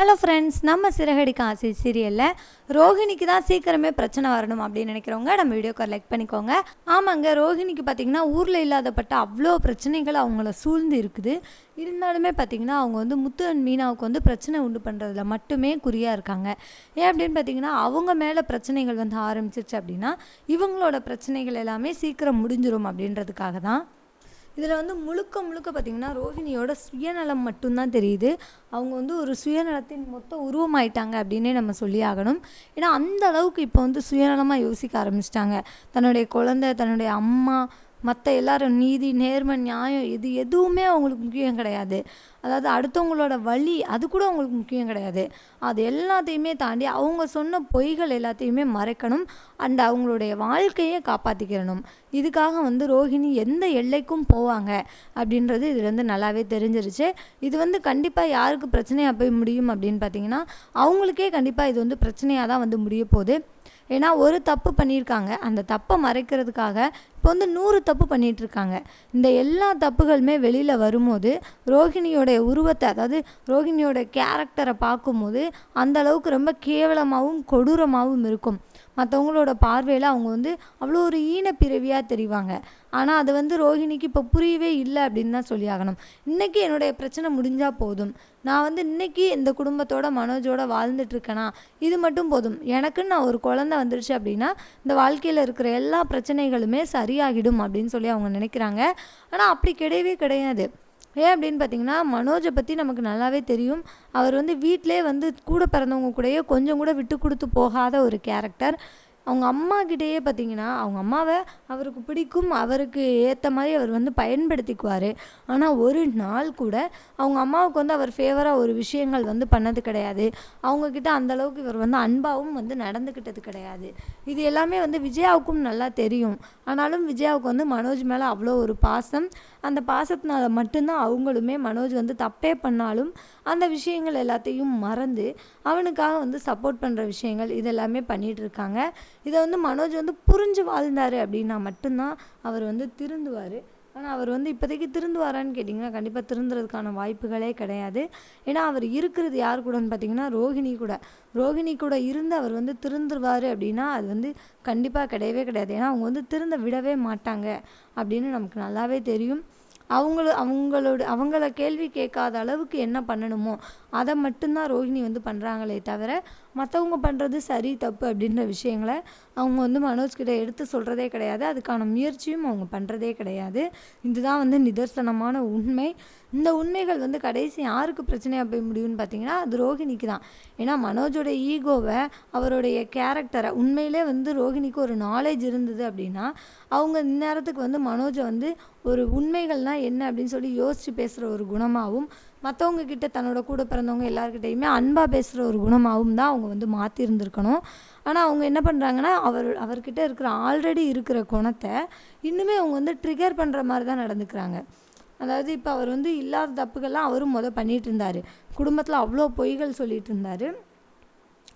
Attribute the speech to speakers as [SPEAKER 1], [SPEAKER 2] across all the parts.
[SPEAKER 1] Hello friends நம்ம சிறகடிக்க ஆசை சீரியலில் ரோஹிணிக்கு தான் சீக்கிரமே பிரச்சனை வரணும் அப்படின்னு நினைக்கிறவங்க நம்ம வீடியோக்கு லைக் பண்ணிக்கோங்க. ஆமாங்க ரோஹிணிக்கு பார்த்தீங்கன்னா ஊரில் இல்லாதப்பட்ட அவ்வளோ பிரச்சனைகள் அவங்கள சூழ்ந்து இருக்குது. இருந்தாலுமே பார்த்திங்கன்னா அவங்க வந்து முத்து அண்ட் மீனாவுக்கு வந்து பிரச்சனை உண்டு பண்ணுறதுல மட்டுமே குறியாக இருக்காங்க. ஏன் அப்படின்னு பார்த்தீங்கன்னா அவங்க மேலே பிரச்சனைகள் வந்து ஆரம்பிச்சிருச்சு அப்படின்னா இவங்களோட பிரச்சனைகள் எல்லாமே சீக்கிரம் முடிஞ்சிடும் அப்படின்றதுக்காக தான். இதில் வந்து முழுக்க முழுக்க பார்த்திங்கன்னா ரோஹிணியோட சுயநலம் மட்டும்தான் தெரியுது. அவங்க வந்து ஒரு சுயநலத்தின் மொத்த உருவமாயிட்டாங்க அப்படின்னே நம்ம சொல்லி ஆகணும். ஏன்னா அந்த அளவுக்கு இப்போ வந்து சுயநலமாக யோசிக்க ஆரம்பிச்சிட்டாங்க. தன்னுடைய குழந்தை தன்னுடைய அம்மா மற்ற எல்லாரும் நீதி நேர்மை நியாயம் இது எதுவுமே அவங்களுக்கு முக்கியம் கிடையாது. அதாவது அடுத்தவங்களோட வழி அது கூட அவங்களுக்கு முக்கியம் கிடையாது. அது எல்லாத்தையுமே தாண்டி அவங்க சொன்ன பொய்கள் எல்லாத்தையுமே மறைக்கணும். அண்ட் அவங்களுடைய வாழ்க்கையை காப்பாற்றிக்கிறணும் இதுக்காக வந்து ரோஹிணி எந்த எல்லைக்கும் போவாங்க அப்படின்றது இதுலேருந்து நல்லாவே தெரிஞ்சிருச்சு. இது வந்து கண்டிப்பாக யாருக்கு பிரச்சனையாக போய் முடியும் அப்படின்னு பார்த்தீங்கன்னா அவங்களுக்கே கண்டிப்பாக இது வந்து பிரச்சனையாக தான் வந்து முடிய போகுது. ஏன்னா ஒரு தப்பு பண்ணியிருக்காங்க. அந்த தப்பை மறைக்கிறதுக்காக இப்போ வந்து நூறு தப்பு பண்ணிகிட்ருக்காங்க இருக்காங்க இந்த எல்லா தப்புகளுமே வெளியில் வரும்போது ரோஹிணியோடைய உருவத்தை அதாவது ரோஹிணியோட கேரக்டரை பார்க்கும்போது அந்தளவுக்கு ரொம்ப கேவலமாகவும் கொடூரமாகவும் இருக்கும். மற்றவங்களோட பார்வையில் அவங்க வந்து அவ்வளோ ஒரு ஈனப்பிறவியாக தெரிவாங்க. ஆனால் அது வந்து ரோஹிணிக்கு இப்போ புரியவே இல்லை அப்படின்னு தான் சொல்லி ஆகணும். இன்றைக்கி என்னுடைய பிரச்சனை முடிஞ்சால் போதும். நான் வந்து இன்றைக்கி இந்த குடும்பத்தோட மனோஜோட வாழ்ந்துட்டுருக்கேனா இது மட்டும் போதும். எனக்குன்னு நான் ஒரு குழந்த வந்துருச்சு அப்படின்னா இந்த வாழ்க்கையில் இருக்கிற எல்லா பிரச்சனைகளுமே சரியாகிடும் அப்படின்னு சொல்லி அவங்க நினைக்கிறாங்க. ஆனால் அப்படி கிடையவே கிடையாது. ஏன் அப்படின்னு பார்த்தீங்கன்னா மனோஜை பற்றி நமக்கு நல்லாவே தெரியும். அவர் வந்து வீட்டிலே வந்து கூட பிறந்தவங்க கூடயே கொஞ்சம் கூட விட்டு கொடுத்து போகாத ஒரு கேரக்டர் அவங்க அம்மாக்கிட்டேயே பார்த்தீங்கன்னா அவங்க அம்மாவை அவருக்கு பிடிக்கும் அவருக்கு ஏற்ற மாதிரி அவர் வந்து பயன்படுத்திக்குவார். ஆனால் ஒரு நாள் கூட அவங்க அம்மாவுக்கு வந்து அவர் ஃபேவராக ஒரு விஷயங்கள் வந்து பண்ணது கிடையாது. அவங்கக்கிட்ட அந்த அளவுக்கு இவர் வந்து அன்பாகவும் வந்து நடந்துக்கிட்டது கிடையாது. இது எல்லாமே வந்து விஜயாவுக்கும் நல்லா தெரியும். ஆனாலும் விஜயாவுக்கு வந்து மனோஜ் மேலே அவ்வளோ ஒரு பாசம். அந்த பாசத்தினால மட்டும்தான் அவங்களுமே மனோஜ் வந்து தப்பே பண்ணாலும் அந்த விஷயங்கள் எல்லாத்தையும் மறந்து அவனுக்காக வந்து சப்போர்ட் பண்ணுற விஷயங்கள் இதெல்லாமே பண்ணிகிட்டு இருக்காங்க. இதை வந்து மனோஜ் வந்து புரிஞ்சு வாழ்ந்தார் அப்படின்னா மட்டும்தான் அவர் வந்து திருந்துவார். ஆனால் அவர் வந்து இப்போதைக்கு திருந்துவாரான்னு கேட்டிங்கன்னா கண்டிப்பாக திருந்துறதுக்கான வாய்ப்புகளே கிடையாது. ஏன்னா அவர் இருக்கிறது யார் கூடன்னு பார்த்தீங்கன்னா ரோஹிணி கூட. ரோஹிணி கூட இருந்து அவர் வந்து திருந்துருவார் அப்படின்னா அது வந்து கண்டிப்பாக கிடையவே கிடையாது. ஏன்னா அவங்க வந்து திருந்த விடவே மாட்டாங்க அப்படின்னு நமக்கு நல்லாவே தெரியும். அவங்கள அவங்களோட அவங்கள கேள்வி கேட்காத அளவுக்கு என்ன பண்ணணுமோ அதை மட்டும்தான் ரோஹிணி வந்து பண்ணுறாங்களே தவிர மற்றவங்க பண்ணுறது சரி தப்பு அப்படின்ற விஷயங்களை அவங்க வந்து மனோஜ்கிட்ட எடுத்து சொல்கிறதே கிடையாது. அதுக்கான முயற்சியும் அவங்க பண்ணுறதே கிடையாது. இதுதான் வந்து நிதர்சனமான உண்மை. இந்த உண்மைகள் வந்து கடைசி யாருக்கு பிரச்சனையாக போய் முடியும்னு பார்த்தீங்கன்னா அது ரோஹிணிக்கு தான். ஏன்னா மனோஜோட ஈகோவை அவருடைய கேரக்டரை உண்மையிலே வந்து ரோஹிணிக்கு ஒரு நாலேஜ் இருந்தது அப்படின்னா அவங்க இந்நேரத்துக்கு வந்து மனோஜை வந்து ஒரு உண்மைகள்னால் என்ன அப்படின்னு சொல்லி யோசித்து பேசுகிற ஒரு குணமாகவும் மற்றவங்க கிட்ட தன்னோட கூட பிறந்தவங்க எல்லாருக்கிட்டையுமே அன்பாக பேசுகிற ஒரு குணமாகவும் தான் அவங்க வந்து மாற்றிருந்துருக்கணும் ஆனால் அவங்க என்ன பண்ணுறாங்கன்னா அவர் அவர்கிட்ட இருக்கிற ஆல்ரெடி இருக்கிற குணத்தை இன்னுமே அவங்க வந்து ட்ரிகர் பண்ணுற மாதிரி தான் நடந்துக்கிறாங்க. அதாவது இப்போ அவர் வந்து இல்லாத தப்புகள்லாம் அவரும் மொதல் பண்ணிகிட்டு இருந்தார். குடும்பத்தில் அவ்வளோ பொய்கள் சொல்லிகிட்டு இருந்தார்.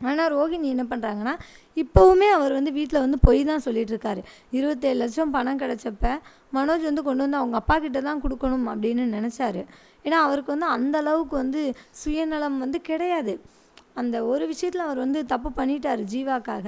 [SPEAKER 1] ஆனால் ரோஹிணி என்ன பண்ணுறாங்கன்னா இப்போவுமே அவர் வந்து வீட்டில் வந்து பொய் தான் சொல்லிட்டு இருக்காரு இருபத்தேழு லட்சம் பணம் கிடச்சப்ப மனோஜ் வந்து கொண்டு வந்து அவங்க அப்பா கிட்ட தான் கொடுக்கணும் அப்படின்னு நினச்சாரு. ஏன்னா அவருக்கு வந்து அந்த அளவுக்கு வந்து சுயநலம் வந்து கிடையாது. அந்த ஒரு விஷயத்தில் அவர் வந்து தப்பு பண்ணிட்டார் ஜீவாக்காக.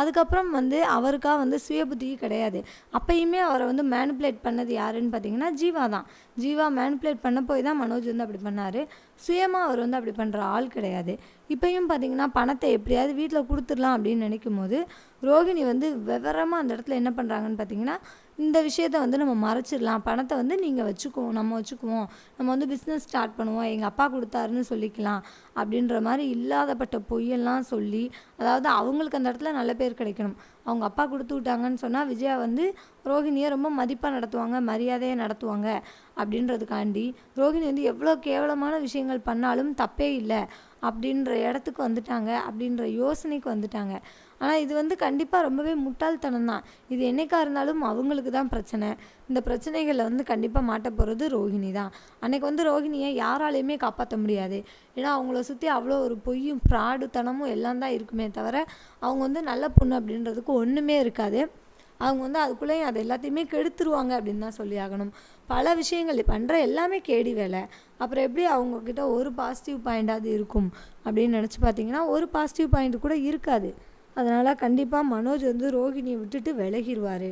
[SPEAKER 1] அதுக்கப்புறம் வந்து அவருக்காக வந்து சுய புத்தி கிடையாது. அப்பயுமே அவரை வந்து மேனிப்புலேட் பண்ணது யாருன்னு பார்த்தீங்கன்னா ஜீவா தான். ஜீவா மேனிப்புலேட் பண்ண போய் தான் மனோஜ் வந்து அப்படி பண்ணார். சுயமாக அவர் வந்து அப்படி பண்ணுற ஆள் கிடையாது. இப்பயும் பார்த்தீங்கன்னா பணத்தை எப்படியாவது வீட்டில் கொடுத்துடலாம் அப்படின்னு நினைக்கும் போது ரோகிணி வந்து விவரமாக அந்த இடத்துல என்ன பண்ணுறாங்கன்னு பார்த்தீங்கன்னா இந்த விஷயத்த வந்து நம்ம மறைச்சிடலாம். பணத்தை வந்து நீங்கள் வச்சுக்குவோம் நம்ம வச்சுக்குவோம். நம்ம வந்து பிஸ்னஸ் ஸ்டார்ட் பண்ணுவோம். எங்கள் அப்பா கொடுத்தாருன்னு சொல்லிக்கலாம். அப்படின்ற மாதிரி இல்லாதப்பட்ட பொய்யெல்லாம் சொல்லி அதாவது அவங்களுக்கு அந்த இடத்துல நல்ல பேர் கிடைக்கணும். அவங்க அப்பா கொடுத்து விட்டாங்கன்னு சொன்னால் விஜயா வந்து ரோஹிணியை ரொம்ப மதிப்பாக நடத்துவாங்க மரியாதையாக நடத்துவாங்க. அப்படின்றதுக்காண்டி ரோஹிணி வந்து எவ்வளோ கேவலமான விஷயங்கள் பண்ணாலும் தப்பே இல்லை. அப்படின்ற இடத்துக்கு வந்துட்டாங்க அப்படின்ற யோசனைக்கு வந்துட்டாங்க. ஆனால் இது வந்து கண்டிப்பாக ரொம்பவே முட்டாள்தனம் தான். இது என்றைக்காக இருந்தாலும் அவங்களுக்கு தான் பிரச்சனை. இந்த பிரச்சனைகளில் வந்து கண்டிப்பாக மாட்ட போகிறது ரோஹிணி தான். அன்றைக்கி வந்து ரோஹிணியை யாராலையுமே காப்பாற்ற முடியாது. ஏன்னா அவங்கள சுற்றி அவ்வளோ ஒரு பொய்யும் ஃப்ராடுத்தனமும் எல்லாம் தான் இருக்குமே தவிர அவங்க வந்து நல்ல பொண்ணு அப்படின்றதுக்கு ஒன்றுமே இருக்காது. அவங்க வந்து அதுக்குள்ளேயும் அது எல்லாத்தையுமே கெடுத்துருவாங்க அப்படின்னு தான் சொல்லி ஆகணும். பல விஷயங்கள் பண்ணுற எல்லாமே கேடி வேலை. அப்புறம் எப்படி அவங்கக்கிட்ட ஒரு பாசிட்டிவ் பாயிண்டாவது இருக்கும் அப்படின்னு நினச்சி பார்த்தீங்கன்னா ஒரு பாசிட்டிவ் பாயிண்ட் கூட இருக்காது. அதனால் கண்டிப்பாக மனோஜ் வந்து ரோஹிணியை விட்டுட்டு விலகிடுவார்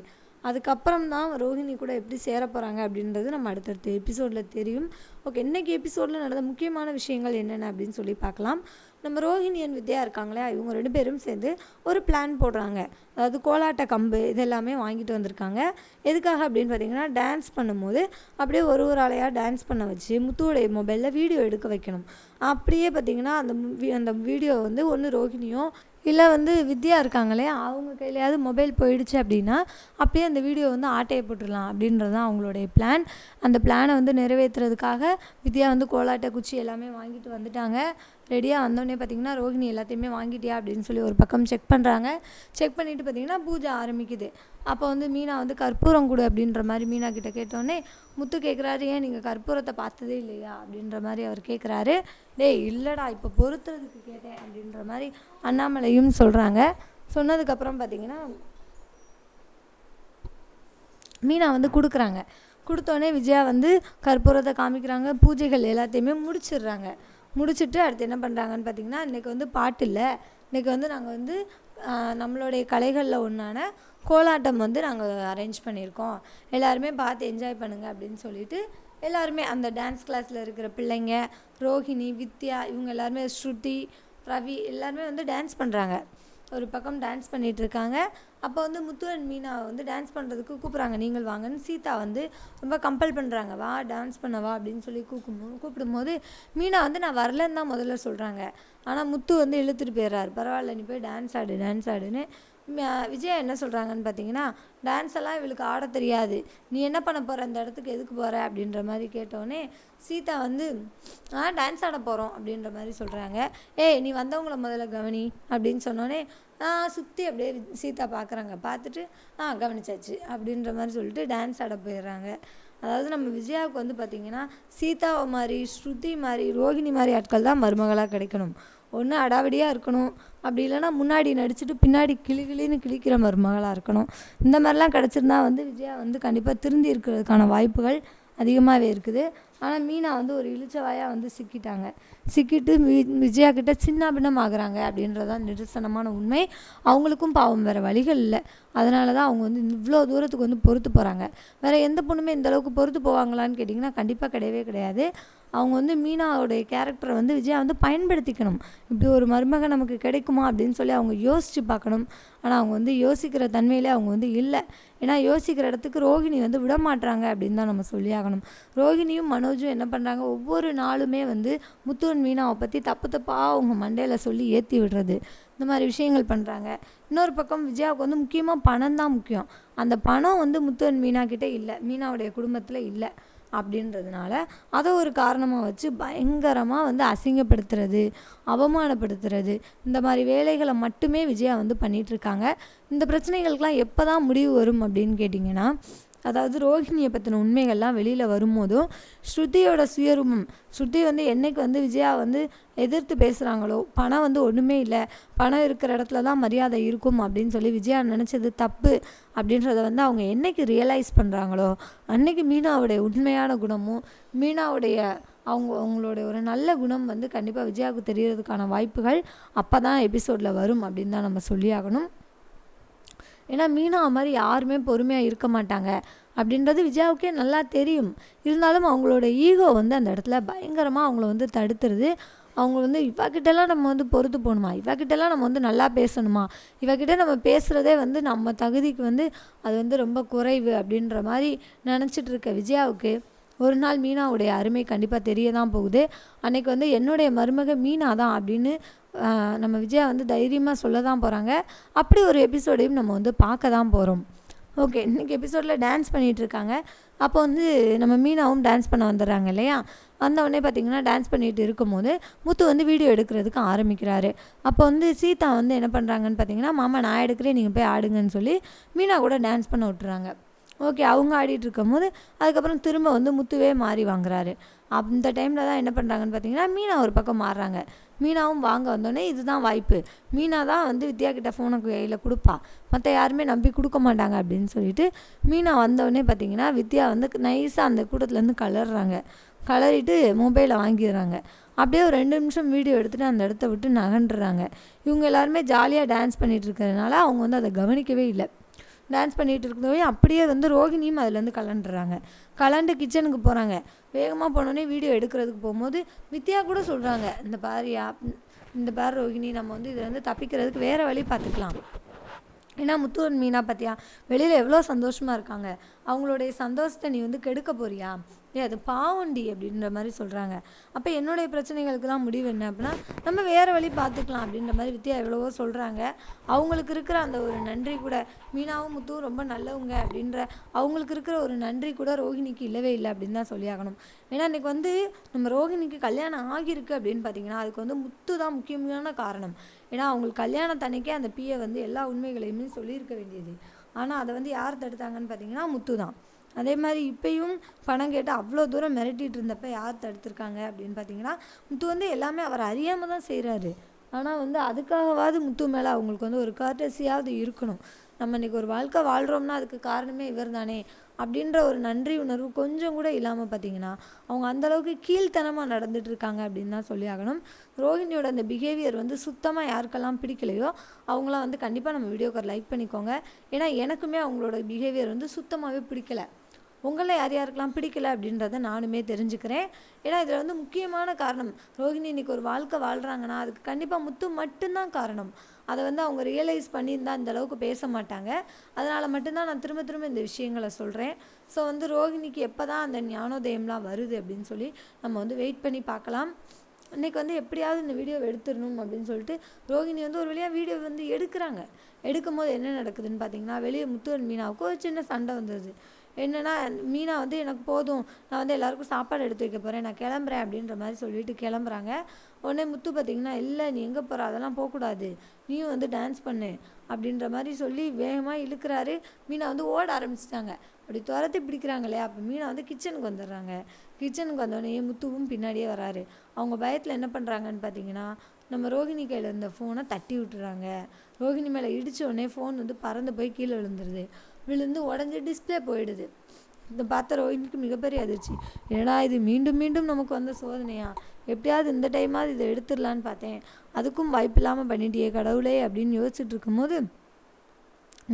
[SPEAKER 1] அதுக்கப்புறம் தான் ரோஹிணி கூட எப்படி சேர போகிறாங்க அப்படின்றது நம்ம அடுத்தடுத்த எபிசோடில் தெரியும். ஓகே இன்றைக்கி எபிசோடில் நடந்த முக்கியமான விஷயங்கள் என்னென்ன அப்படின்னு சொல்லி பார்க்கலாம். நம்ம ரோஹிணி அண்ட் வித்யா இருக்காங்களே இவங்க ரெண்டு பேரும் சேர்ந்து ஒரு பிளான் போடுறாங்க. அதாவது கோலாட்ட கம்பு இதெல்லாமே வாங்கிட்டு வந்திருக்காங்க. எதுக்காக அப்படின்னு பார்த்தீங்கன்னா டான்ஸ் பண்ணும்போது அப்படியே ஒரு ஒரு ஆளையாக டான்ஸ் பண்ண வச்சு முத்துவோடைய மொபைலில் வீடியோ எடுக்க வைக்கணும். அப்படியே பார்த்தீங்கன்னா அந்த அந்த வீடியோ வந்து ஒன்று ரோஹிணியோ இல்லை வந்து வித்யா இருக்காங்களே அவங்க கையிலையாவது மொபைல் போயிடுச்சு அப்படின்னா அப்படியே அந்த வீடியோ வந்து ஆட்டையை போட்டுடலாம் அப்படின்றது தான் அவங்களுடைய பிளான் அந்த பிளானை வந்து நிறைவேற்றுறதுக்காக வித்யா வந்து கோலாட்ட குச்சி எல்லாமே வாங்கிட்டு வந்துட்டாங்க. ரெடியாக வந்தோடனே பார்த்தீங்கன்னா ரோஹிணி எல்லாத்தையுமே வாங்கிட்டியா அப்படின்னு சொல்லி ஒரு பக்கம் செக் பண்ணுறாங்க செக் பண்ணிவிட்டு பார்த்தீங்கன்னா பூஜை ஆரம்பிக்குது. அப்போ வந்து மீனா வந்து கற்பூரம் கொடு அப்படின்ற மாதிரி மீனா கிட்ட கேட்டோடனே முத்து கேட்குறாரு ஏன் நீங்கள் கற்பூரத்தை பார்த்ததே இல்லையா? அப்படின்ற மாதிரி அவர் கேட்குறாரு டேய் இல்லைடா இப்போ பொறுத்துறதுக்கு கேட்டேன் அப்படின்ற மாதிரி அண்ணாமலையும் சொல்கிறாங்க சொன்னதுக்கப்புறம் பார்த்தீங்கன்னா மீனா வந்து கொடுக்குறாங்க. கொடுத்தோடனே விஜயா வந்து கற்பூரத்தை காமிக்கிறாங்க பூஜைகள் எல்லாத்தையுமே முடிச்சிடுறாங்க. முடிச்சுட்டு அடுத்து என்ன பண்ணுறாங்கன்னு பார்த்தீங்கன்னா இன்றைக்கி வந்து பாட்டு இல்லை. இன்றைக்கி வந்து நாங்கள் வந்து நம்மளுடைய கலைகளில் ஒன்றான கோலாட்டம் வந்து நாங்கள் அரேஞ்ச் பண்ணியிருக்கோம். எல்லாருமே பார்த்து என்ஜாய் பண்ணுங்கள் அப்படின்னு சொல்லிட்டு எல்லாருமே அந்த டான்ஸ் கிளாஸில் இருக்கிற பிள்ளைங்க ரோஹிணி வித்யா இவங்க எல்லாருமே ஸ்ருதி ரவி எல்லாருமே வந்து டான்ஸ் பண்ணுறாங்க ஒரு பக்கம் டான்ஸ் பண்ணிகிட்ருக்காங்க அப்போ வந்து முத்து அண்ட் மீனா வந்து டான்ஸ் பண்ணுறதுக்கு கூப்பிட்றாங்க. நீங்கள் வாங்கன்னு சீதா வந்து ரொம்ப கம்பல் பண்ணுறாங்க வா டான்ஸ் பண்ண வா அப்படின்னு சொல்லி கூப்பிடும் கூப்பிடும்போது மீனா வந்து நான் வரலன்னு தான் முதல்ல சொல்கிறாங்க ஆனால் முத்து வந்து இழுத்துட்டு போயிடுறாரு. பரவாயில்ல நீ போய் டான்ஸ் ஆடு டான்ஸ் ஆடுன்னு விஜயா என்ன சொல்கிறாங்கன்னு பார்த்தீங்கன்னா டான்ஸ் எல்லாம் இவளுக்கு ஆட தெரியாது. நீ என்ன பண்ண போகிற அந்த இடத்துக்கு எதுக்கு போகிற அப்படின்ற மாதிரி கேட்டோடனே சீதா வந்து ஆ டான்ஸ் ஆட போகிறோம் அப்படின்ற மாதிரி சொல்கிறாங்க ஏய் நீ வந்தவங்கள முதல்ல கவனி. அப்படின்னு சொன்னோடனே ஆ சுற்றி அப்படியே சீதா பார்க்குறாங்க பார்த்துட்டு ஆ கவனிச்சாச்சு. அப்படின்ற மாதிரி சொல்லிட்டு டான்ஸ் ஆட போயிடுறாங்க அதாவது நம்ம விஜயாவுக்கு வந்து பார்த்திங்கன்னா சீதாவை மாதிரி ஸ்ருதி மாதிரி ரோகிணி மாதிரி ஆட்கள் தான் மருமகளாக கிடைக்கணும். ஒன்று அடாவடியாக இருக்கணும். அப்படி இல்லைன்னா முன்னாடி நடிச்சுட்டு பின்னாடி கிளி கிளின்னு கிழிக்கிற மருமகளாக இருக்கணும். இந்த மாதிரிலாம் கிடச்சிருந்தா வந்து விஜயா வந்து கண்டிப்பாக திருந்தி இருக்கிறதுக்கான வாய்ப்புகள் அதிகமாகவே இருக்குது. ஆனால் மீனா வந்து ஒரு இழிச்சவாயாக வந்து சிக்கிட்டாங்க. சிக்கிட்டு வி விஜயா கிட்ட சின்ன பின்னம் ஆகுறாங்க அப்படின்றதான் நிதர்சனமான உண்மை. அவங்களுக்கும் பாவம் வேறு வழிகள் இல்லை. அதனால தான் அவங்க வந்து இவ்வளோ தூரத்துக்கு வந்து பொறுத்து போகிறாங்க வேறு எந்த பொண்ணுமே இந்தளவுக்கு பொறுத்து போவாங்களான்னு கேட்டிங்கன்னா கண்டிப்பாக கிடையவே கிடையாது. அவங்க வந்து மீனாவுடைய கேரக்டரை வந்து விஜயா வந்து பயன்படுத்திக்கணும். இப்படி ஒரு மருமகன் நமக்கு கிடைக்குமா அப்படின்னு சொல்லி அவங்க யோசித்து பார்க்கணும். ஆனால் அவங்க வந்து யோசிக்கிற தன்மையிலே அவங்க வந்து இல்லை. ஏன்னா யோசிக்கிற இடத்துக்கு ரோகிணி வந்து விட மாட்டுறாங்க அப்படின்னு தான் நம்ம சொல்லி ஆகணும் மனோஜும் என்ன பண்ணுறாங்க ஒவ்வொரு நாளுமே வந்து முத்துவன் மீனாவை பற்றி தப்பு தப்பாக அவங்க மண்டையில் சொல்லி ஏற்றி விடுறது. இந்த மாதிரி விஷயங்கள் பண்ணுறாங்க இன்னொரு பக்கம் விஜயாவுக்கு வந்து முக்கியமாக பணம் தான் முக்கியம். அந்த பணம் வந்து முத்துவன் மீனா கிட்டே இல்லை. மீனாவுடைய குடும்பத்தில் இல்லை. அப்படின்றதுனால அதை ஒரு காரணமாக வச்சு பயங்கரமாக வந்து அசிங்கப்படுத்துறது அவமானப்படுத்துறது இந்த மாதிரி வேலைகளை மட்டுமே விஜயா வந்து பண்ணிகிட்ருக்காங்க இந்த பிரச்சனைகளுக்கெலாம் எப்போ தான் முடிவு வரும் அப்படின்னு கேட்டிங்கன்னா அதாவது ரோஹிணியை பற்றின உண்மைகள்லாம் வெளியில் வரும்போதும் ஸ்ருதியோட சுயரூபம் ஸ்ருதி வந்து என்னைக்கு வந்து விஜயா வந்து எதிர்த்து பேசுகிறாங்களோ பணம் வந்து ஒன்றுமே இல்லை பணம் இருக்கிற இடத்துல தான் மரியாதை இருக்கும் அப்படின்னு சொல்லி விஜயா நினச்சது தப்பு அப்படின்றத வந்து அவங்க என்னைக்கு ரியலைஸ் பண்ணுறாங்களோ அன்னைக்கு மீனாவுடைய உண்மையான குணமும் மீனாவுடைய அவங்க அவங்களுடைய ஒரு நல்ல குணம் வந்து கண்டிப்பாக விஜயாவுக்கு தெரியறதுக்கான வாய்ப்புகள் அப்போ தான் எபிசோடில் வரும் அப்படின்னு தான் நம்ம சொல்லியாகணும். ஏன்னா மீனா மாதிரி யாருமே பொறுமையாக இருக்க மாட்டாங்க. அப்படின்றது விஜயாவுக்கே நல்லா தெரியும். இருந்தாலும் அவங்களோட ஈகோ வந்து அந்த இடத்துல பயங்கரமாக அவங்கள வந்து தடுத்துருது. அவங்க வந்து இவாக்கிட்டெல்லாம் நம்ம வந்து பொறுத்து போகணுமா? இவாக்கிட்டெல்லாம் நம்ம வந்து நல்லா பேசணுமா? இவாக்கிட்ட நம்ம பேசுகிறதே வந்து நம்ம தகுதிக்கு வந்து அது வந்து ரொம்ப குறைவு அப்படின்ற மாதிரி நினச்சிட்டு இருக்க விஜயாவுக்கு ஒரு நாள் மீனாவுடைய அருமை கண்டிப்பாக தெரிய தான் போகுது. அன்றைக்கி வந்து என்னுடைய மருமக மீனா தான் அப்படின்னு நம்ம விஜயா வந்து தைரியமாக சொல்ல தான் போகிறாங்க அப்படி ஒரு எபிசோடையும் நம்ம வந்து பார்க்க தான் போகிறோம் ஓகே இன்றைக்கி எபிசோடில் டான்ஸ் பண்ணிகிட்டு இருக்காங்க. அப்போ வந்து நம்ம மீனாவும் டான்ஸ் பண்ண வந்துடுறாங்க இல்லையா? வந்தவுடனே பார்த்திங்கன்னா பார்த்தீங்கன்னா டான்ஸ் பண்ணிகிட்டு இருக்கும்போது முத்து வந்து வீடியோ எடுக்கிறதுக்கு ஆரம்பிக்கிறாரு. அப்போ வந்து சீதா வந்து என்ன பண்ணுறாங்கன்னு பார்த்தீங்கன்னா மாமா நான் எடுக்கிறேன் நீங்கள் போய் ஆடுங்கன்னு சொல்லி மீனா கூட டான்ஸ் பண்ண விட்டுறாங்க. ஓகே அவங்க ஆடிட்டு இருக்கும்போது அதுக்கப்புறம் திரும்ப வந்து முத்துவே மாறி வாங்குறாரு. அந்த டைமில் தான் என்ன பண்ணுறாங்கன்னு பார்த்தீங்கன்னா மீனா ஒரு பக்கம் மாறுறாங்க. மீனாவும் வாங்க வந்தோடனே இதுதான் வாய்ப்பு. மீனா தான் வந்து வித்யா கிட்ட ஃபோனை கையில் கொடுப்பா. மற்ற யாருமே நம்பி கொடுக்க மாட்டாங்க அப்படின்னு சொல்லிட்டு மீனா வந்தோடனே பார்த்தீங்கன்னா வித்யா வந்து நைஸாக அந்த கூட்டத்துலேருந்து கலர்றாங்க. கலரிட்டு மொபைலை வாங்கிடுறாங்க. அப்படியே ஒரு ரெண்டு நிமிஷம் வீடியோ எடுத்துகிட்டு அந்த இடத்த விட்டு நகண்டுறாங்க இவங்க எல்லாருமே ஜாலியாக டான்ஸ் பண்ணிகிட்டு இருக்கிறதுனால அவங்க வந்து அதை கவனிக்கவே இல்லை. டான்ஸ் பண்ணிகிட்டு இருக்கிறவங்க அப்படியே வந்து ரோகிணியும் அதுலேருந்து கலண்டுறாங்க கலண்டு கிச்சனுக்கு போகிறாங்க வேகமாக போனோடனே வீடியோ எடுக்கிறதுக்கு போகும்போது வித்யா கூட சொல்கிறாங்க இந்த பாரியா இந்த பார் ரோஹிணி நம்ம வந்து இதுலேருந்து தப்பிக்கிறதுக்கு வேறு வழி பார்த்துக்கலாம். ஏன்னா முத்துவன் மீனா பார்த்தியா வெளியில் எவ்வளோ சந்தோஷமாக இருக்காங்க. அவங்களுடைய சந்தோஷத்தை நீ வந்து கெடுக்க போறியா? ஏ அது பாவண்டி அப்படின்ற மாதிரி சொல்கிறாங்க அப்போ என்னுடைய பிரச்சனைகளுக்கெல்லாம் முடிவு என்ன அப்படின்னா நம்ம வேறு வழி பார்த்துக்கலாம் அப்படின்ற மாதிரி வித்யா எவ்வளவோ சொல்கிறாங்க அவங்களுக்கு இருக்கிற அந்த ஒரு நன்றி கூட மீனாவும் முத்துவும் ரொம்ப நல்லவங்க அப்படின்ற அவங்களுக்கு இருக்கிற ஒரு நன்றி கூட ரோஹிணிக்கு இல்லவே இல்லை அப்படின்னு தான் சொல்லியாகணும். ஏன்னா இன்றைக்கி வந்து நம்ம ரோஹிணிக்கு கல்யாணம் ஆகியிருக்கு அப்படின்னு பார்த்தீங்கன்னா அதுக்கு வந்து முத்து தான் முக்கியமான காரணம். ஏன்னா அவங்களுக்கு கல்யாணத்தன்னைக்கே அந்த பியை வந்து எல்லா உண்மைகளையுமே சொல்லியிருக்க வேண்டியது. ஆனால் அதை வந்து யார் தடுத்தாங்கன்னு பார்த்தீங்கன்னா முத்து தான். அதே மாதிரி இப்பயும் பணம் கேட்டு அவ்வளோ தூரம் மிரட்டிட்டு இருந்தப்ப யார் தடுத்திருக்காங்க அப்படின்னு பார்த்தீங்கன்னா முத்து வந்து எல்லாமே அவர் அறியாமல் தான் செய்கிறாரு ஆனால் வந்து அதுக்காகவாவது முத்து மேலே அவங்களுக்கு வந்து ஒரு கார்டசியாவது இருக்கணும். நம்ம இன்றைக்கி ஒரு வாழ்க்கை வாழ்கிறோம்னா அதுக்கு காரணமே இவர் தானே அப்படின்ற ஒரு நன்றி உணர்வு கொஞ்சம் கூட இல்லாமல் பார்த்தீங்கன்னா அவங்க அந்தளவுக்கு கீழ்த்தனமாக நடந்துட்டு இருக்காங்க அப்படின்னு தான் சொல்லி ஆகணும். ரோஹிணியோட அந்த பிஹேவியர் வந்து சுத்தமாக யாருக்கெல்லாம் பிடிக்கலையோ அவங்களாம் வந்து கண்டிப்பாக நம்ம வீடியோக்கு லைக் பண்ணிக்கோங்க. ஏன்னா எனக்குமே அவங்களோட பிஹேவியர் வந்து சுத்தமாகவே பிடிக்கல. உங்களை யார் யாருக்கெல்லாம் பிடிக்கல அப்படின்றத நானுமே தெரிஞ்சுக்கிறேன். ஏன்னா இதில் வந்து முக்கியமான காரணம் ரோஹிணி இன்றைக்கி ஒரு வாழ்க்கை வாழ்கிறாங்கன்னா அதுக்கு கண்டிப்பாக முத்து மட்டும்தான் காரணம். அதை வந்து அவங்க ரியலைஸ் பண்ணியிருந்தால் இந்த அளவுக்கு பேச மாட்டாங்க. அதனால் மட்டும்தான் நான் திரும்ப திரும்ப இந்த விஷயங்களை சொல்கிறேன் ஸோ வந்து ரோஹிணிக்கு எப்போ தான் அந்த ஞானோதயம்லாம் வருது அப்படின்னு சொல்லி நம்ம வந்து வெயிட் பண்ணி பார்க்கலாம். இன்றைக்கி வந்து எப்படியாவது இந்த வீடியோ எடுத்துடணும் அப்படின்னு சொல்லிட்டு ரோஹிணி வந்து ஒரு வழியாக வீடியோ வந்து எடுக்கிறாங்க. எடுக்கும் போது என்ன நடக்குதுன்னு பார்த்தீங்கன்னா வெளியே முத்துவன் மீனாவுக்கு ஒரு சின்ன சண்டை வந்துடுது என்னென்னா மீனா வந்து எனக்கு போதும். நான் வந்து எல்லாருக்கும் சாப்பாடு எடுத்து வைக்க போகிறேன் நான் கிளம்புறேன் அப்படின்ற மாதிரி சொல்லிட்டு கிளம்புறாங்க. உடனே முத்து பார்த்திங்கன்னா இல்லை நீ எங்கே போகிற அதெல்லாம் போகக்கூடாது. நீயும் வந்து டான்ஸ் பண்ணு. அப்படின்ற மாதிரி சொல்லி வேகமாக இழுக்கிறாரு. மீனா வந்து ஓட ஆரம்பிச்சிட்டாங்க. அப்படி துரத்தி பிடிக்கிறாங்க இல்லையா அப்போ மீனா வந்து கிச்சனுக்கு வந்துடுறாங்க. கிச்சனுக்கு வந்தோடனே முத்துவும் பின்னாடியே வராரு. அவங்க பயத்தில் என்ன பண்ணுறாங்கன்னு பார்த்தீங்கன்னா நம்ம ரோகிணி கையில் இருந்த ஃபோனை தட்டி விட்டுறாங்க. ரோஹிணி மேலே இடிச்ச உடனே ஃபோன் வந்து பறந்து போய் கீழே விழுந்துருது. விழுந்து உடஞ்சி டிஸ்பிளே போயிடுது. இந்த பார்த்த ரோஹினிக்கு மிகப்பெரிய அதிர்ச்சி. ஏன்னா இது மீண்டும் மீண்டும் நமக்கு வந்த சோதனையா? எப்படியாவது இந்த டைமாவது இதை எடுத்துடலான்னு பார்த்தேன். அதுக்கும் வாய்ப்பு இல்லாமல் பண்ணிட்டியே கடவுளே அப்படின்னு யோசிச்சுட்டு இருக்கும்போது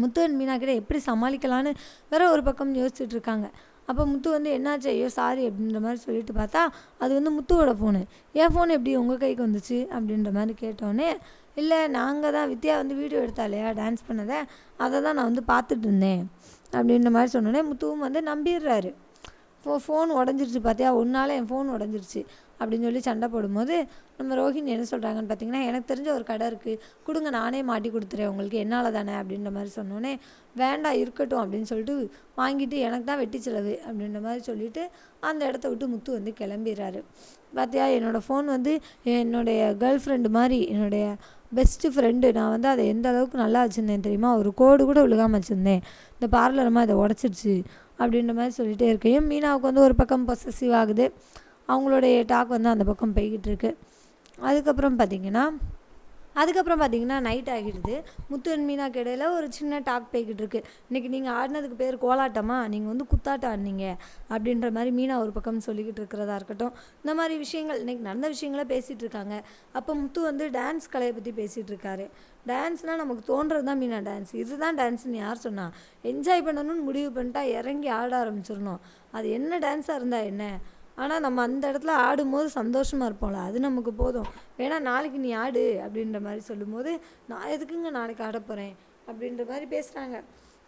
[SPEAKER 1] முத்துவன் மீனா கிட்ட எப்படி சமாளிக்கலான்னு வேற ஒரு பக்கம் யோசிச்சுட்டு இருக்காங்க. அப்போ முத்து வந்து என்னாச்சு? ஐயோ சாரி அப்படின்ற மாதிரி சொல்லிட்டு பார்த்தா அது வந்து முத்துவோட ஃபோனு என் ஃபோன் எப்படி? உங்கள் கைக்கு வந்துச்சு? அப்படின்ற மாதிரி கேட்டோன்னே இல்லை நாங்கள் தான் வித்யா வந்து வீடியோ எடுத்தாலையா டான்ஸ் பண்ணதை? அதை தான் நான் வந்து பார்த்துட்டு இருந்தேன். அப்படின்ற மாதிரி சொன்னோன்னே முத்துவும் வந்து நம்பிடுறாரு. ஃபோ ஃபோன் உடஞ்சிருச்சு பார்த்தியா ஒன்றால் என் ஃபோன் உடஞ்சிருச்சு. அப்படின்னு சொல்லி சண்டை போடும்போது நம்ம ரோஹிணி என்ன சொல்கிறாங்கன்னு பார்த்தீங்கன்னா எனக்கு தெரிஞ்ச ஒரு கடை இருக்குது கொடுங்க நானே மாட்டி கொடுத்துறேன். உங்களுக்கு என்னால் தானே? அப்படின்ற மாதிரி சொன்னோன்னே வேண்டாம் இருக்கட்டும் அப்படின்னு சொல்லிட்டு வாங்கிட்டு எனக்கு தான் வெட்டி செலவு அப்படின்ற மாதிரி சொல்லிட்டு அந்த இடத்த விட்டு முத்து வந்து கிளம்பிடுறாரு. பார்த்தியா என்னோடய ஃபோன் வந்து என்னுடைய கேர்ள் ஃப்ரெண்டு மாதிரி என்னுடைய பெஸ்ட்டு ஃப்ரெண்டு நான் வந்து அதை எந்த அளவுக்கு நல்லா வச்சுருந்தேன் தெரியுமா? ஒரு கோடு கூட விழுகாமல் வச்சுருந்தேன். இந்த பார்லரமாக இதை உடச்சிருச்சு அப்படின்ற மாதிரி சொல்லிகிட்டே இருக்கையும் மீனாவுக்கு வந்து ஒரு பக்கம் பொசசிவ் ஆகுது. அவங்களுடைய டாக் வந்து அந்த பக்கம் போய்கிட்டு இருக்கு. அதுக்கப்புறம் பார்த்தீங்கன்னா அதுக்கப்புறம் பார்த்தீங்கன்னா நைட் ஆகிடுது. முத்து அண்ட் மீனாக்கு இடையில ஒரு சின்ன டாக் போய்கிட்டு இருக்கு. இன்றைக்கி நீங்கள் ஆடினதுக்கு பேர் கோலாட்டமா? நீங்கள் வந்து குத்தாட்டம் ஆடினீங்க. அப்படின்ற மாதிரி மீனா ஒரு பக்கம் சொல்லிக்கிட்டு இருக்கிறதா இருக்கட்டும். இந்த மாதிரி விஷயங்கள் இன்றைக்கி நடந்த விஷயங்கள பேசிகிட்டு இருக்காங்க. அப்போ முத்து வந்து டான்ஸ் கலையை பற்றி பேசிகிட்டு இருக்காரு. டான்ஸ்னால் நமக்கு தோன்றது தான் மீனா டான்ஸ் இதுதான் டான்ஸ்னு யார் சொன்னா என்ஜாய் பண்ணணும்னு முடிவு பண்ணிட்டா இறங்கி ஆட ஆரம்பிச்சிடணும். அது என்ன டான்ஸாக இருந்தால் என்ன? ஆனால் நம்ம அந்த இடத்துல ஆடும்போது சந்தோஷமாக இருப்போம்ல அது நமக்கு போதும். வேணா நாளைக்கு நீ ஆடு அப்படின்ற மாதிரி சொல்லும்போது நான் எதுக்குங்க நாளைக்கு ஆட போகிறேன் அப்படின்ற மாதிரி பேசுகிறாங்க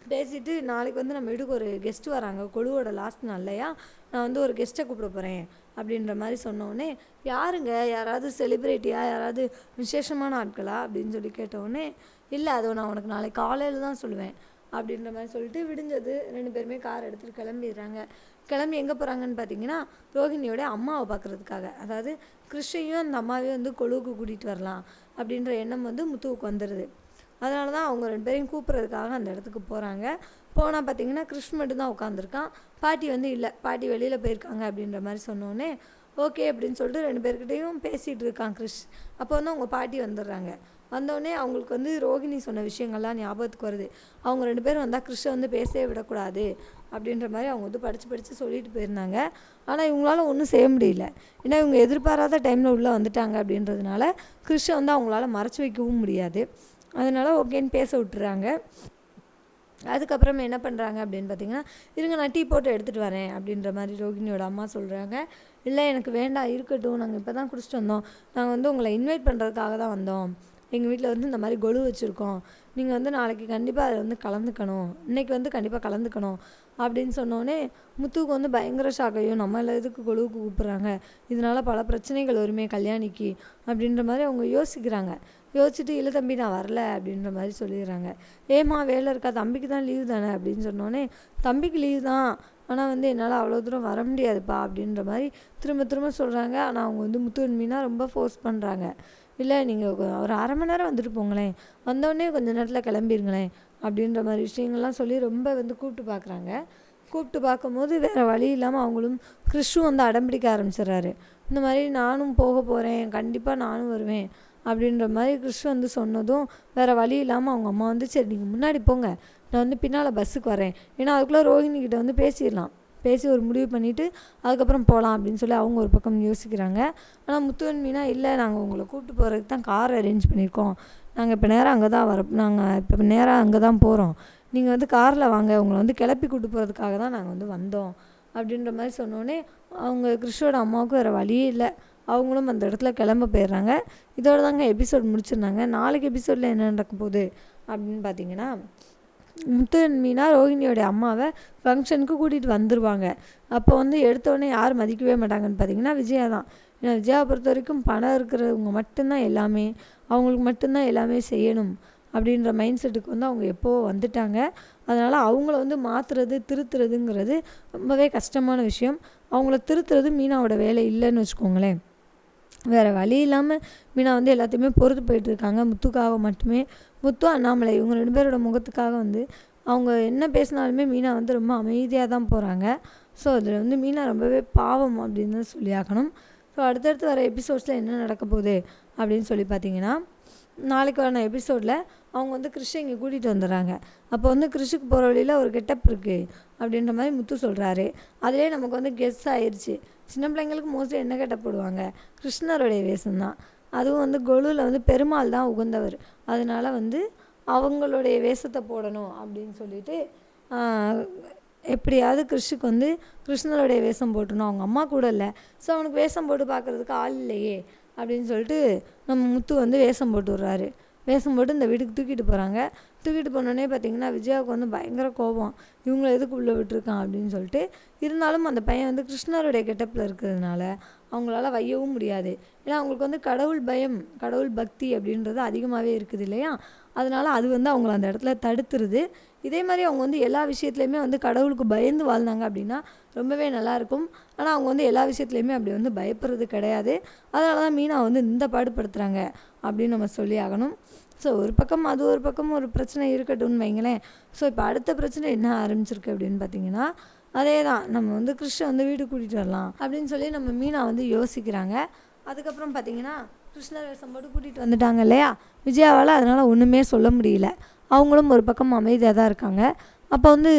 [SPEAKER 1] பேசிட்டு நாளைக்கு வந்து நம்ம வீட்டுக்கு ஒரு கெஸ்ட்டு வராங்க. கொழுவோட லாஸ்ட் நாள்லையா நான் வந்து ஒரு கெஸ்ட்டை கூப்பிட போகிறேன் அப்படின்ற மாதிரி சொன்னோடனே யாருங்க? யாராவது செலிப்ரிட்டியா யாராவது விசேஷமான ஆட்களா? அப்படின்னு சொல்லி கேட்டவுடனே இல்லை அது நான் உனக்கு நாளைக்கு காலையில் தான் சொல்லுவேன். அப்படின்ற மாதிரி சொல்லிட்டு விடிஞ்சது. ரெண்டு பேருமே கார் எடுத்துகிட்டு கிளம்பிடுறாங்க. கிளம்பி எங்கே போகிறாங்கன்னு பார்த்தீங்கன்னா ரோஹிணியோட அம்மாவை பார்க்குறதுக்காக அதாவது கிருஷ்ணையும் அந்த அம்மாவையும் வந்து கொழுவுக்கு கூட்டிகிட்டு வரலாம் அப்படின்ற எண்ணம் வந்து முத்துவுக்கு வந்துடுது அதனால தான் அவங்க ரெண்டு பேரையும் கூப்பிட்றதுக்காக அந்த இடத்துக்கு போகிறாங்க போனால் பார்த்தீங்கன்னா கிருஷ் மட்டும் தான் உட்காந்துருக்கான் பாட்டி வந்து இல்லை. பாட்டி வெளியில் போயிருக்காங்க அப்படின்ற மாதிரி சொன்னோன்னே ஓகே அப்படின்னு சொல்லிட்டு ரெண்டு பேர்கிட்டையும் பேசிகிட்டு இருக்கான் கிருஷ். அப்போ வந்து அவங்க பாட்டி வந்துடுறாங்க. வந்தோடனே அவங்களுக்கு வந்து ரோகிணி சொன்ன விஷயங்கள்லாம் ஞாபகத்துக்கு வருது. அவங்க ரெண்டு பேரும் வந்தால் கிறிஷை வந்து பேசவே விடக்கூடாது அப்படின்ற மாதிரி அவங்க வந்து படித்து படித்து சொல்லிட்டு போயிருந்தாங்க. ஆனால் இவங்களால ஒன்றும் செய்ய முடியல. ஏன்னா இவங்க எதிர்பாராத டைமில் உள்ளே வந்துட்டாங்க அப்படின்றதுனால கிறிஷை வந்து அவங்களால மறைச்சி வைக்கவும் முடியாது. அதனால் ஓகேன்னு பேச விட்டுறாங்க. அதுக்கப்புறம் என்ன பண்ணுறாங்க அப்படின்னு பார்த்தீங்கன்னா இருங்க நான் டீ போட்டு எடுத்துகிட்டு வரேன் அப்படின்ற மாதிரி ரோகிணியோட அம்மா சொல்கிறாங்க இல்லை எனக்கு வேண்டாம் இருக்கட்டும். நாங்கள் இப்போ தான் குடிச்சிட்டு வந்தோம். நாங்கள் வந்து உங்களை இன்வைட் பண்ணுறதுக்காக தான் வந்தோம். எங்கள் வீட்டில் வந்து இந்த மாதிரி கொலு வச்சுருக்கோம். நீங்கள் வந்து நாளைக்கு கண்டிப்பாக அதில் வந்து கலந்துக்கணும். இன்றைக்கி வந்து கண்டிப்பாக கலந்துக்கணும். அப்படின்னு சொன்னோடனே முத்துவுக்கு வந்து பயங்கர ஷாக் ஐயோ நம்மள இதுக்கு கொலுவுக்கு கூப்பிட்றாங்க? இதனால் பல பிரச்சனைகள் வருமே கல்யாணிக்கு? அப்படின்ற மாதிரி அவங்க யோசிக்கிறாங்க. யோசிச்சுட்டு இல்லை தம்பி நான் வரல. அப்படின்ற மாதிரி சொல்லிடுறாங்க. ஏம்மா வேலை இருக்கா? தம்பிக்கு தான் லீவு தானே? அப்படின்னு சொன்னோடனே தம்பிக்கு லீவு தான். ஆனால் வந்து என்னால் அவ்வளோ தூரம் வர முடியாதுப்பா அப்படின்ற மாதிரி திரும்ப திரும்ப சொல்கிறாங்க ஆனால் அவங்க வந்து முத்துவன்மினா ரொம்ப ஃபோர்ஸ் பண்ணுறாங்க இல்லை நீங்கள் ஒரு அரை மணி நேரம் வந்துட்டு போங்களேன். வந்தோடனே கொஞ்ச நேரத்தில் கிளம்பிருங்களேன் அப்படின்ற மாதிரி விஷயங்கள்லாம் சொல்லி ரொம்ப வந்து கூப்பிட்டு பார்க்குறாங்க கூப்பிட்டு பார்க்கும்போது வேறு வழி இல்லாமல் அவங்களும் கிறிஷும் வந்து அடம்பிடிக்க ஆரம்பிச்சிடுறாரு. இந்த மாதிரி நானும் போக போகிறேன் கண்டிப்பாக நானும் வருவேன் அப்படின்ற மாதிரி கிறிஷ் வந்து சொன்னதும் வேறு வழி இல்லாமல் அவங்க அம்மா வந்து சரி நீங்கள் முன்னாடி போங்க. நான் வந்து பின்னால் பஸ்ஸுக்கு வரேன். ஏன்னா அதுக்குள்ளே ரோஹிணிக்கிட்ட வந்து பேசிடலாம். பேசி ஒரு முடிவு பண்ணிவிட்டு அதுக்கப்புறம் போகலாம் அப்படின்னு சொல்லி அவங்க ஒரு பக்கம் யோசிக்கிறாங்க. ஆனால் முத்துவன் மீனா இல்லை நாங்கள் உங்களை கூப்பிட்டு போகிறதுக்கு தான் கார் அரேஞ்ச் பண்ணியிருக்கோம். நாங்கள் இப்போ நேராக அங்கே தான் வர நாங்கள் இப்போ நேராக அங்கே தான் போகிறோம் நீங்கள் வந்து காரில் வாங்க. உங்களை வந்து கிளப்பி கூட்டு போகிறதுக்காக தான் நாங்கள் வந்து வந்தோம். அப்படின்ற மாதிரி சொன்னோடனே அவங்க கிறிஷோட அம்மாவுக்கும் வேறு வழியே இல்லை. அவங்களும் அந்த இடத்துல கிளம்ப போயிடுறாங்க. இதோட தாங்க எபிசோட் முடிச்சிருந்தாங்க. நாளைக்கு எபிசோடில் என்ன நடக்க போகுது அப்படின்னு பார்த்தீங்கன்னா முத்துன் மீனா ரோஹிணியோடைய அம்மாவை ஃபங்க்ஷனுக்கு கூட்டிகிட்டு வந்துடுவாங்க அப்போ வந்து எடுத்தோடனே யார் மதிக்கவே மாட்டாங்கன்னு பார்த்தீங்கன்னா விஜயா தான். ஏன்னா விஜயாவை பொறுத்த வரைக்கும் பணம் இருக்கிறவங்க மட்டும்தான் எல்லாமே அவங்களுக்கு மட்டும்தான் எல்லாமே செய்யணும் அப்படின்ற மைண்ட் செட்டுக்கு வந்து அவங்க எப்போ வந்துட்டாங்க. அதனால் அவங்கள வந்து மாற்றுறது திருத்துறதுங்கிறது ரொம்பவே கஷ்டமான விஷயம். அவங்கள திருத்துறது மீனாவோட வேலை இல்லைன்னு வச்சுக்கோங்களேன். வேறு வழி இல்லாமல் மீனா வந்து எல்லாத்தையுமே பொறுத்து போயிட்டுருக்காங்க. முத்துக்காக மட்டுமே. முத்து அண்ணாமலை இவங்க ரெண்டு பேரோட முகத்துக்காக வந்து அவங்க என்ன பேசினாலுமே மீனா வந்து ரொம்ப அமைதியாக தான் போகிறாங்க ஸோ அதில் வந்து மீனா ரொம்பவே பாவம் அப்படின்னு தான் சொல்லி ஆகணும். ஸோ அடுத்தடுத்து வர எபிசோட்ஸில் என்ன நடக்க போகுது அப்படின்னு சொல்லி பார்த்தீங்கன்னா நாளைக்கு வர எபிசோடில் அவங்க வந்து கிறிஷை இங்கே கூட்டிகிட்டு வந்துடுறாங்க. அப்போ வந்து கிறிஷுக்கு போகிற வழியில் ஒரு கெட்டப் இருக்குது அப்படின்ற மாதிரி முத்து சொல்கிறாரு அதிலே நமக்கு வந்து கெஸ் ஆயிடுச்சு சின்ன பிள்ளைங்களுக்கு மோஸ்ட்லி என்ன கேட்ட போடுவாங்க? கிருஷ்ணருடைய வேஷம் தான் அதுவும் வந்து கொலுவில் வந்து பெருமாள் தான் உகந்தவர். அதனால வந்து அவங்களுடைய வேஷத்தை போடணும் அப்படின்னு சொல்லிட்டு எப்படியாவது கிறிஷுக்கு வந்து கிருஷ்ணருடைய வேஷம் போட்டணும். அவங்க அம்மா கூட இல்லை. ஸோ அவனுக்கு வேஷம் போட்டு பார்க்குறதுக்கு ஆள் இல்லையே அப்படின்னு சொல்லிட்டு நம்ம முத்து வந்து வேஷம் போட்டு விட்றாரு. வேஷம் போட்டு இந்த வீட்டுக்கு தூக்கிட்டு போகிறாங்க தூக்கிட்டு போனோடனே பார்த்தீங்கன்னா விஜயாவுக்கு வந்து பயங்கர கோபம். இவங்கள எதுக்கு உள்ளே விட்டுருக்கான் அப்படின்னு சொல்லிட்டு இருந்தாலும் அந்த பையன் வந்து கிருஷ்ணருடைய கெட்டப்பில் இருக்கிறதுனால அவங்களால வையவும் முடியாது. ஏன்னா அவங்களுக்கு வந்து கடவுள் பயம் கடவுள் பக்தி அப்படின்றது அதிகமாகவே இருக்குது இல்லையா? அதனால் அது வந்து அவங்கள அந்த இடத்துல தடுத்துருது. இதே மாதிரி அவங்க வந்து எல்லா விஷயத்துலையுமே வந்து கடவுளுக்கு பயந்து வாழ்ந்தாங்க அப்படின்னா ரொம்பவே நல்லாயிருக்கும் ஆனால் அவங்க வந்து எல்லா விஷயத்துலையுமே அப்படி வந்து பயப்படுறது கிடையாது. அதனால தான் மீனா வந்து இந்த பாடுபடுத்துகிறாங்க அப்படின்னு நம்ம சொல்லி ஆகணும். ஸோ ஒரு பக்கம் அது ஒரு பக்கம் ஒரு பிரச்சனை இருக்கட்டும்னு வைங்களேன். ஸோ இப்போ அடுத்த பிரச்சனை என்ன ஆரம்பிச்சிருக்கு அப்படின்னு பார்த்தீங்கன்னா அதே தான் நம்ம வந்து கிருஷ்ணன் வந்து வீடு கூட்டிகிட்டு வரலாம் அப்படின்னு சொல்லி நம்ம மீனா வந்து யோசிக்கிறாங்க. அதுக்கப்புறம் பார்த்தீங்கன்னா கிருஷ்ணர் வேஷம் போட்டு கூட்டிகிட்டு வந்துட்டாங்க இல்லையா? விஜயாவால் அதனால் ஒன்றுமே சொல்ல முடியல. அவங்களும் ஒரு பக்கம் அமைதியாக தான் இருக்காங்க. அப்போ வந்து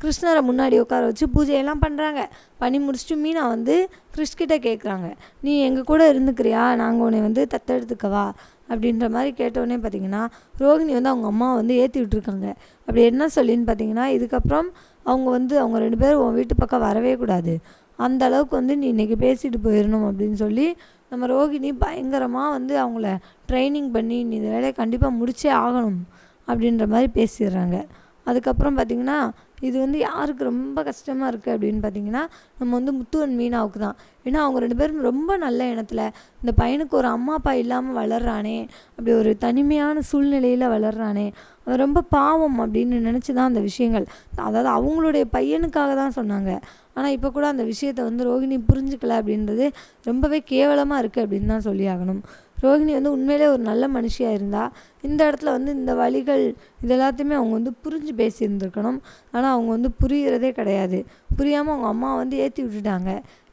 [SPEAKER 1] கிருஷ்ணரை முன்னாடி உட்கார வச்சு பூஜையெல்லாம் பண்ணுறாங்க பண்ணி முடிச்சுட்டு மீனா வந்து கிருஷ்கிட்ட கேட்குறாங்க நீ எங்கள் கூட இருந்துக்கிறியா? நாங்கள் உன்னை வந்து தத்தெடுத்துக்கவா? அப்படின்ற மாதிரி கேட்டோடனே பார்த்தீங்கன்னா ரோகிணி வந்து அவங்க அம்மா வந்து ஏற்றி விட்டுருக்காங்க அப்படி என்ன சொல்லின்னு பார்த்தீங்கன்னா இதுக்கப்புறம் அவங்க வந்து அவங்க ரெண்டு பேரும் உன் வீட்டு பக்கம் வரவே கூடாது. அந்த அளவுக்கு வந்து நீ இன்றைக்கி பேசிட்டு போயிடணும் அப்படின்னு சொல்லி நம்ம ரோகிணி பயங்கரமாக வந்து அவங்கள ட்ரைனிங் பண்ணி நீ இந்த வேலையை கண்டிப்பாக முடிச்சே ஆகணும். அப்படின்ற மாதிரி பேசிடுறாங்க. அதுக்கப்புறம் பார்த்திங்கன்னா இது வந்து யாருக்கு ரொம்ப கஷ்டமாக இருக்குது அப்படின்னு பார்த்தீங்கன்னா நம்ம வந்து முத்துவன் மீனாவுக்கு தான். ஏன்னா அவங்க ரெண்டு பேரும் ரொம்ப நல்ல இனத்தில் இந்த பையனுக்கு ஒரு அம்மா அப்பா இல்லாமல் வளர்றானே அப்படி ஒரு தனிமையான சூழ்நிலையில் வளர்றானே அவன் ரொம்ப பாவம் அப்படின்னு நினச்சி தான் அந்த விஷயங்கள். அதாவது அவங்களுடைய பையனுக்காக தான் சொன்னாங்க. ஆனால் இப்போ கூட அந்த விஷயத்தை வந்து ரோகிணி புரிஞ்சுக்கல அப்படின்றது ரொம்பவே கேவலமாக இருக்குது அப்படின்னு தான் சொல்லி ஆகணும். ரோஹிணி வந்து உண்மையிலே ஒரு நல்ல மனுஷியாக இருந்தால் இந்த இடத்துல வந்து இந்த வழிகள் இது எல்லாத்தையுமே அவங்க வந்து புரிஞ்சு பேசியிருந்துருக்கணும். ஆனால் அவங்க வந்து புரிகிறதே கிடையாது. புரியாமல் அவங்க அம்மா வந்து ஏற்றி விட்டுட்டாங்க.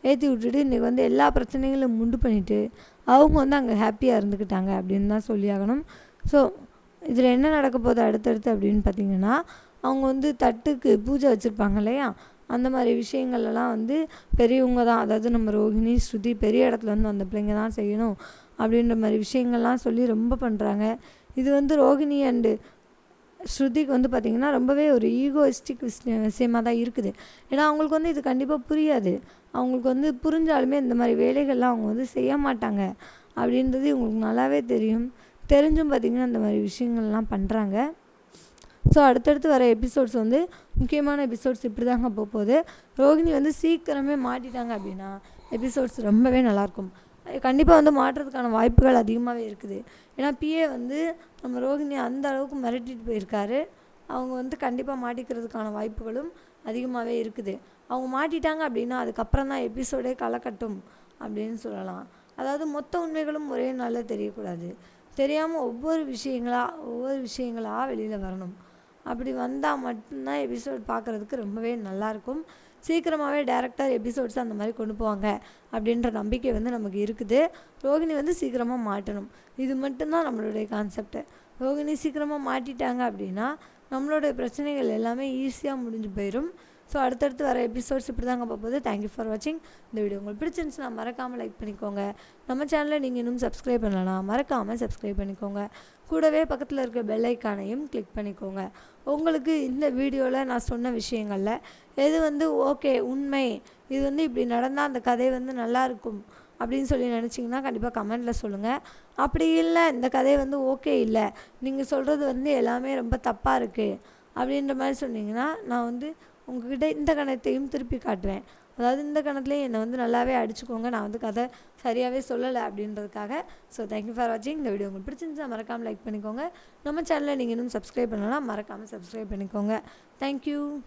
[SPEAKER 1] ஏற்றி விட்டுட்டு இன்றைக்கி வந்து எல்லா பிரச்சனைகளும் உண்டு பண்ணிவிட்டு அவங்க வந்து அங்கே ஹாப்பியாக இருந்துக்கிட்டாங்க அப்படின்னு தான் சொல்லியாகணும் ஸோ இதில் என்ன நடக்க போகுது அடுத்தடுத்து அப்படின்னு பார்த்தீங்கன்னா அவங்க வந்து தட்டுக்கு பூஜை வச்சுருப்பாங்க இல்லையா? அந்த மாதிரி விஷயங்கள்லாம் வந்து பெரியவங்க தான். அதாவது நம்ம ரோஹிணி ஸ்ருதி பெரிய இடத்துல வந்து அந்த பிள்ளைங்க தான் செய்யணும். அப்படின்ற மாதிரி விஷயங்கள்லாம் சொல்லி ரொம்ப பண்ணுறாங்க இது வந்து ரோகிணி அண்டு ஸ்ருதிக்கு வந்து பார்த்திங்கன்னா ரொம்பவே ஒரு ஈகோயிஸ்டிக் விஷயமாக தான் இருக்குது. ஏன்னா அவங்களுக்கு வந்து இது கண்டிப்பாக புரியாது. அவங்களுக்கு வந்து புரிஞ்சாலுமே இந்த மாதிரி வேலைகள்லாம் அவங்க வந்து செய்ய மாட்டாங்க. அப்படின்றது இவங்களுக்கு நல்லாவே தெரியும். தெரிஞ்சும் பார்த்திங்கன்னா இந்த மாதிரி விஷயங்கள்லாம் பண்ணுறாங்க ஸோ அடுத்தடுத்து வர எபிசோட்ஸ் வந்து முக்கியமான எபிசோட்ஸ் இப்படி தாங்க போக போகுது. ரோகிணி வந்து சீக்கிரமே மாட்டிட்டாங்க அப்படின்னா எபிசோட்ஸ் ரொம்பவே நல்லாயிருக்கும். கண்டிப்பாக வந்து மாட்டுறதுக்கான வாய்ப்புகள் அதிகமாகவே இருக்குது. ஏன்னா பிஏ வந்து நம்ம ரோகிணி அந்த அளவுக்கு மிரட்டிட்டு போயிருக்காரு. அவங்க வந்து கண்டிப்பாக மாட்டிக்கிறதுக்கான வாய்ப்புகளும் அதிகமாகவே இருக்குது. அவங்க மாட்டிட்டாங்க அப்படின்னா அதுக்கப்புறம் தான் எபிசோடே களைக்கட்டும் அப்படின்னு சொல்லலாம். அதாவது மொத்த உண்மைகளும் ஒரே நாளில் தெரியக்கூடாது. தெரியாமல் ஒவ்வொரு விஷயங்களா ஒவ்வொரு விஷயங்களாக வெளியில் வரணும். அப்படி வந்தால் மட்டும்தான் எபிசோட் பார்க்குறதுக்கு ரொம்பவே நல்லாயிருக்கும் சீக்கிரமாகவே டேரக்டர் எபிசோட்ஸ் அந்த மாதிரி கொண்டு போவாங்க அப்படின்ற நம்பிக்கை வந்து நமக்கு இருக்குது. ரோகிணி வந்து சீக்கிரமாக மாட்டணும். இது மட்டும்தான் நம்மளுடைய கான்செப்ட் ரோகிணி சீக்கிரமாக மாட்டிட்டாங்க அப்படின்னா நம்மளுடைய பிரச்சனைகள் எல்லாமே ஈஸியாக முடிஞ்சு போயிடும் ஸோ அடுத்தடுத்து வர எபிசோட்ஸ் இப்படி தாங்க பார்ப்போது தேங்க்யூ ஃபார் வாட்சிங் இந்த வீடியோ உங்களுக்கு பிடிச்சிருந்துச்சுன்னா மறக்காமல் லைக் பண்ணிக்கோங்க. நம்ம சேனலில் நீங்கள் இன்னும் சப்ஸ்கிரைப் பண்ணலாம் மறக்காமல் சப்ஸ்கிரைப் பண்ணிக்கோங்க. கூடவே பக்கத்தில் இருக்க பெல் ஐக்கானையும் கிளிக் பண்ணிக்கோங்க. உங்களுக்கு இந்த வீடியோவில் நான் சொன்ன விஷயங்களில் எது வந்து ஓகே உண்மை. இது வந்து இப்படி நடந்தால் அந்த கதை வந்து நல்லா இருக்கும். அப்படின்னு சொல்லி நினச்சிங்கன்னா கண்டிப்பாக கமெண்ட்டில் சொல்லுங்கள் அப்படி இல்லை இந்த கதை வந்து ஓகே இல்லை. நீங்கள் சொல்கிறது வந்து எல்லாமே ரொம்ப தப்பாக இருக்குது அப்படின்ற மாதிரி சொன்னீங்கன்னா நான் வந்து உங்ககிட்ட இந்த கணத்தையும் திருப்பி காட்டுவேன் அதாவது இந்த கணத்துலேயும் என்னை வந்து நல்லாவே அடிச்சுக்கோங்க. நான் வந்து கதை சரியாகவே சொல்லலை அப்படின்றதுக்காக. ஸோ தேங்க்யூ ஃபார் வாட்சிங் இந்த வீடியோ உங்களுக்கு பிடிச்சிருந்துச்சா மறக்காமல் லைக் பண்ணிக்கோங்க. நம்ம சேனலை நீங்கள் இன்னும் சப்ஸ்கிரைப் பண்ணலாம் மறக்காமல் சப்ஸ்கிரைப் பண்ணிக்கோங்க. தேங்க்யூ